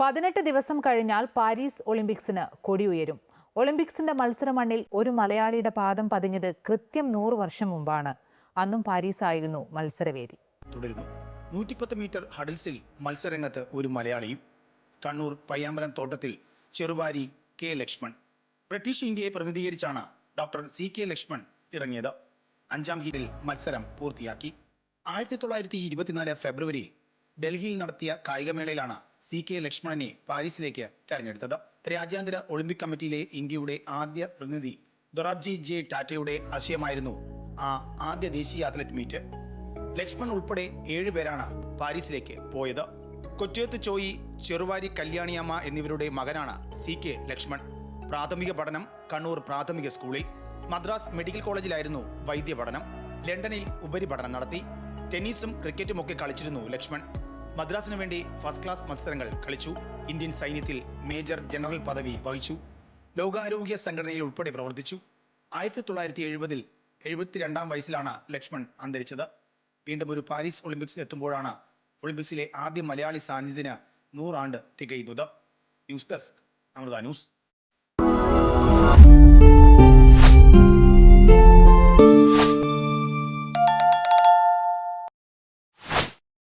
പതിനെട്ട് ദിവസം കഴിഞ്ഞാൽ പാരീസ് ഒളിമ്പിക്സിന് കൊടിയുയരും. ഒളിമ്പിക്സിന്റെ മത്സര മണ്ണിൽ ഒരു മലയാളിയുടെ പാദം പതിഞ്ഞത് കൃത്യം നൂറ് വർഷം മുമ്പാണ്. അന്നും പാരീസ് ആയിരുന്നു മത്സരവേദി. തുടരുന്നു. നൂറ്റിപ്പത്ത് മീറ്റർ ഹഡിൽസിൽ മത്സരരംഗത്ത് ഒരു മലയാളിയും കണ്ണൂർ പയ്യാമ്പലം തോട്ടത്തിൽ ചെറുവാരി കെ ലക്ഷ്മൺ. ബ്രിട്ടീഷ് ഇന്ത്യയെ പ്രതിനിധീകരിച്ചാണ് ഡോക്ടർ സി കെ ലക്ഷ്മൺ ഇറങ്ങിയത്. അഞ്ചാം ഹീറ്റിൽ മത്സരം പൂർത്തിയാക്കി. ആയിരത്തി തൊള്ളായിരത്തി ഇരുപത്തിനാല് ഫെബ്രുവരിയിൽ ഡൽഹിയിൽ നടത്തിയ കായികമേളയിലാണ് സി കെ ലക്ഷ്മണനെ പാരീസിലേക്ക് തെരഞ്ഞെടുത്തത്. രാജ്യാന്തര ഒളിമ്പിക് കമ്മിറ്റിയിലെ ഇന്ത്യയുടെ ആദ്യ പ്രതിനിധി ദൊറാബ്ജി ജെ ടാറ്റയുടെ ആശയമായിരുന്നു ആ ആദ്യ ദേശീയ അത്ലറ്റ് മീറ്റ്. ലക്ഷ്മൺ ഉൾപ്പെടെ ഏഴുപേരാണ് പാരീസിലേക്ക് പോയത്. കൊച്ചേത്ത് ചോയി ചെറുവാരി കല്യാണിയമ്മ എന്നിവരുടെ മകനാണ് സി കെ ലക്ഷ്മൺ. പ്രാഥമിക പഠനം കണ്ണൂർ പ്രാഥമിക സ്കൂളിൽ. മദ്രാസ് മെഡിക്കൽ കോളേജിലായിരുന്നു വൈദ്യ പഠനം ലണ്ടനിൽ ഉപരിപഠനം നടത്തി. ടെന്നീസും ക്രിക്കറ്റുമൊക്കെ കളിച്ചിരുന്നു ലക്ഷ്മൺ. മദ്രാസിന് വേണ്ടി ഫസ്റ്റ് ക്ലാസ് മത്സരങ്ങൾ കളിച്ചു. ഇന്ത്യൻ സൈന്യത്തിൽ മേജർ ജനറൽ പദവി വഹിച്ചു. ലോകാരോഗ്യ സംഘടനയിൽ ഉൾപ്പെടെ പ്രവർത്തിച്ചു. ആയിരത്തി തൊള്ളായിരത്തി എഴുപതിൽ എഴുപത്തിരണ്ടാം വയസ്സിലാണ് ലക്ഷ്മൺ അന്തരിച്ചത്. വീണ്ടും ഒരു പാരീസ് ഒളിമ്പിക്സിൽ എത്തുമ്പോഴാണ് ഒളിമ്പിക്സിലെ ആദ്യ മലയാളി സാന്നിധ്യത്തിന് നൂറാണ്ട് തികയുന്നത്. News desk Amrita news.